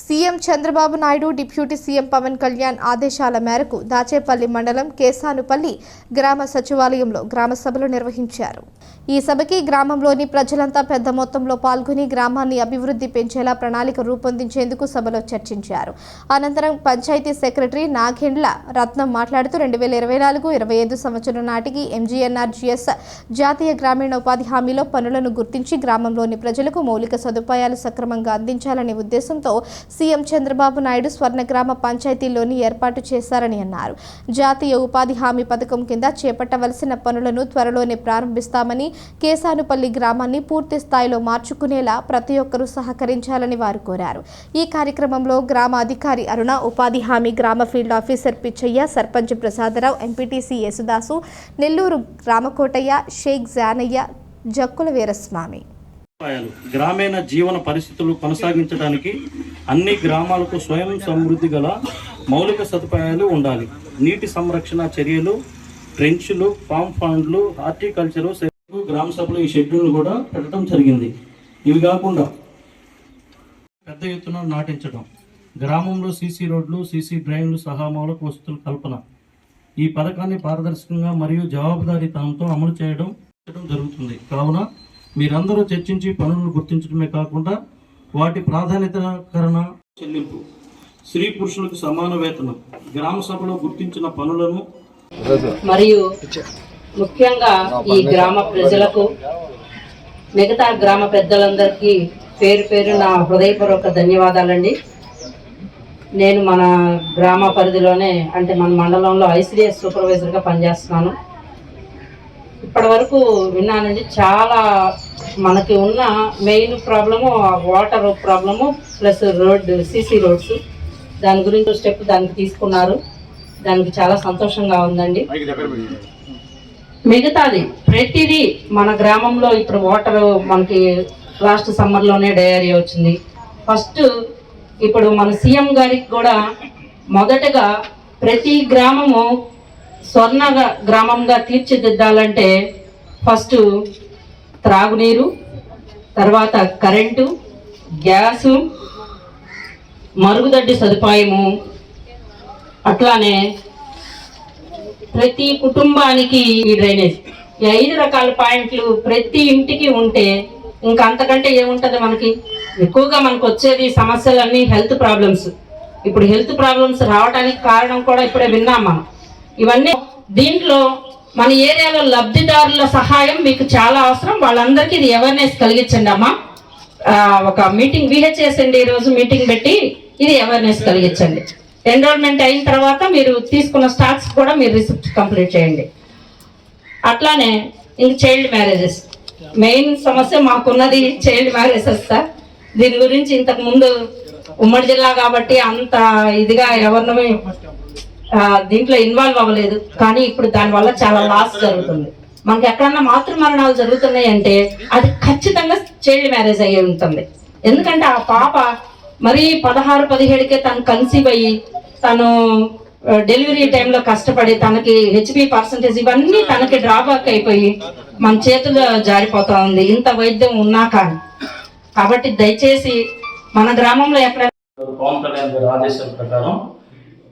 CM Chandrababu Naidu deputy CM Pawan Kalyan ఆదేశాల మేరకు దాచేపల్లి మండలం కేసానుపల్లి గ్రామ సచివాలయంలో గ్రామ సభలు నిర్వహించారు. ఈ సభకి గ్రామంలోని ప్రజలంతా పెద్ద మొత్తంలో పాల్గొని గ్రామాన్ని అభివృద్ధి పెంచేలా ప్రణాళిక రూపొందించేందుకు సభలో చర్చించారు. అనంతరం పంచాయతీ సెక్రటరీ నాగెండ్ల రత్నం మాట్లాడుతూ రెండు వేల ఇరవై నాలుగు ఇరవై ఐదు సంవత్సరం నాటికి ఎంజీఎన్ఆర్జీఎస్ జాతీయ గ్రామీణ ఉపాధి హామీలో పనులను గుర్తించి గ్రామంలోని ప్రజలకు మౌలిక సదుపాయాలు సక్రమంగా అందించాలనే ఉద్దేశంతో సీఎం చంద్రబాబు నాయుడు స్వర్ణగ్రామ పంచాయతీలోని ఏర్పాటు చేశారని అన్నారు. జాతీయ ఉపాధి హామీ పథకం కింద చేపట్టవలసిన పనులను త్వరలోనే ప్రారంభిస్తామని కేసానుపల్లి గ్రామాన్ని పూర్తి స్థాయిలో మార్చుకునేలా ప్రతి ఒక్కరూ సహకరించాలని వారు కోరారు. ఈ కార్యక్రమంలో గ్రామ అధికారి అరుణ ఉపాధి హామీ గ్రామ field officer Pichaiah sarpanch Prasadarao MPTC Yesudas Nellore Ramakotaiah Sheikh Janaiah Jakkula Veeraswamy. గ్రామీణ జీవన పరిస్థితులు కొనసాగించడానికి అన్ని గ్రామాలకు స్వయం సమృద్ధి గల మౌలిక సదుపాయాలు ఉండాలి. నీటి సంరక్షణ చర్యలు ట్రెంచ్లు ఫామ్ ఫండ్లు హార్టికల్చరు గ్రామ సభలు ఈ షెడ్యూల్ కూడా పెట్టడం జరిగింది. ఇవి కాకుండా పెద్ద ఎత్తున నాటించడం గ్రామంలో సీసీ రోడ్లు సీసీ డ్రైన్లు సహా మౌలిక వస్తువుల కల్పన ఈ పథకాన్ని పారదర్శకంగా మరియు జవాబుదారీతనంతో అమలు చేయడం చేయడం జరుగుతుంది. కావున మీరందరూ చర్చించి పనులను గుర్తించడమే కాకుండా వాటి ప్రాధాన్యతకరణ చెల్లింపు. స్త్రీ పురుషులకు సమాన వేతనం. గ్రామ సభలో గుర్తించిన పనులను మరియు ముఖ్యంగా ఈ గ్రామ ప్రజలకు మిగతా గ్రామ పెద్దలందరికీ పేరు పేరు నా హృదయపూర్వక ధన్యవాదాలండి. నేను మన గ్రామ పరిధిలోనే అంటే మన మండలంలో ఐసిడిఎస్ సూపర్వైజర్గా పనిచేస్తున్నాను. ఇప్పటి వరకు విన్నానండి. చాలా మనకి ఉన్న main problem water problem plus road CC roads. దాని గురించి స్టెప్ దానికి తీసుకున్నారు. దానికి చాలా సంతోషంగా ఉందండి. మిగతాది ప్రతిదీ మన గ్రామంలో ఇప్పుడు వాటర్ మనకి లాస్ట్ సమ్మర్లోనే డయేరియా వచ్చింది. ఫస్ట్ ఇప్పుడు మన సీఎం గారికి కూడా మొదటగా ప్రతి గ్రామము స్వర్ణ గ్రామంగా తీర్చిదిద్దాలంటే ఫస్ట్ త్రాగునీరు తర్వాత కరెంటు గ్యాసు మరుగుదొడ్డి సదుపాయము. అట్లానే ప్రతి కుటుంబానికి ఈ డ్రైనేజ్. ఈ ఐదు రకాల పాయింట్లు ప్రతి ఇంటికి ఉంటే ఇంకా అంతకంటే ఏముంటది మనకి? ఎక్కువగా మనకు వచ్చేది సమస్యలన్నీ హెల్త్ ప్రాబ్లమ్స్. ఇప్పుడు హెల్త్ ప్రాబ్లమ్స్ రావడానికి కారణం కూడా ఇప్పుడే విన్నాం మనం. ఇవన్నీ దీంట్లో మన ఏరియాలో లబ్ధిదారుల సహాయం మీకు చాలా అవసరం. వాళ్ళందరికీ ఇది అవేర్నెస్ కలిగించండి అమ్మా. ఒక మీటింగ్ విహెచ్ఎస్ అండి ఈరోజు మీటింగ్ పెట్టి ఇది అవేర్నెస్ కలిగించండి. ఎన్రోల్మెంట్ అయిన తర్వాత మీరు తీసుకున్న స్టాక్స్ కూడా మీరు రిసిప్ట్ కంప్లీట్ చేయండి. అట్లానే ఇంక చైల్డ్ మ్యారేజెస్ మెయిన్ సమస్య మాకున్నది చైల్డ్ మ్యారేజెస్ సార్. దీని గురించి ఇంతకు ముందు ఉమ్మడి జిల్లా కాబట్టి అంత ఇదిగా ఎవరినమే దీంట్లో ఇన్వాల్వ్ అవ్వలేదు. కానీ ఇప్పుడు దాని వల్ల చాలా లాస్ జరుగుతుంది. మనకి ఎక్కడన్నా మాతృ మరణాలు జరుగుతున్నాయి అంటే అది ఖచ్చితంగా చైల్డ్ మ్యారేజ్ అయ్యి ఉంటుంది. ఎందుకంటే ఆ పాప మరీ పదహారు పదిహేడుకే తను కన్సీవ్ అయ్యి తను డెలివరీ టైంలో కష్టపడి తనకి హెచ్పి పర్సంటేజ్ ఇవన్నీ తనకి డ్రాబ్యాక్ అయిపోయి మన చేతుల్లో జారిపోతా ఉంది. ఇంత వైద్యం ఉన్నా కానీ. కాబట్టి దయచేసి మన గ్రామంలో ఎక్కడ పవన్ ప్రకారం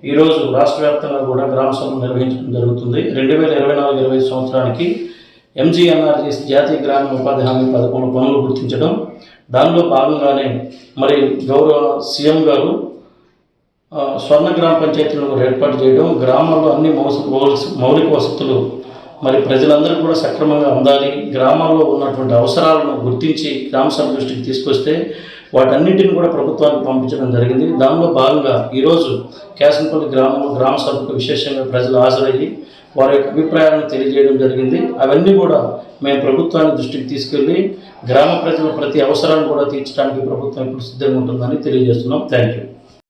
ఈరోజు రాష్ట్ర వ్యాప్తంగా కూడా గ్రామ సభలు నిర్వహించడం జరుగుతుంది. రెండు వేల ఇరవై నాలుగు ఇరవై ఐదు సంవత్సరానికి ఎంజీఎన్ఆర్జీఎస్ జాతీయ గ్రామీణ ఉపాధి హామీ పథకంలో పనులు గుర్తించడం. దానిలో భాగంగానే మరి గౌరవ సీఎం గారు స్వర్ణ గ్రామ పంచాయతీలను ఏర్పాటు చేయడం గ్రామాల్లో అన్ని మౌలిక- వసతులు మరి ప్రజలందరూ కూడా సక్రమంగా ఉండాలి. గ్రామాల్లో ఉన్నటువంటి అవసరాలను గుర్తించి గ్రామ సభ దృష్టికి తీసుకొస్తే వాటన్నింటిని కూడా ప్రభుత్వానికి పంపించడం జరిగింది. దానిలో భాగంగా ఈరోజు కేసనపల్లి గ్రామంలో గ్రామ సభకు విశేషంగా ప్రజలు హాజరయ్యి వారి యొక్క అభిప్రాయాలను తెలియజేయడం జరిగింది. అవన్నీ కూడా మేము ప్రభుత్వాన్ని దృష్టికి తీసుకెళ్ళి గ్రామ ప్రజల ప్రతి అవసరాన్ని కూడా తీర్చడానికి ప్రభుత్వం ఇప్పుడు సిద్ధంగా ఉంటుందని తెలియజేస్తున్నాం. Thank you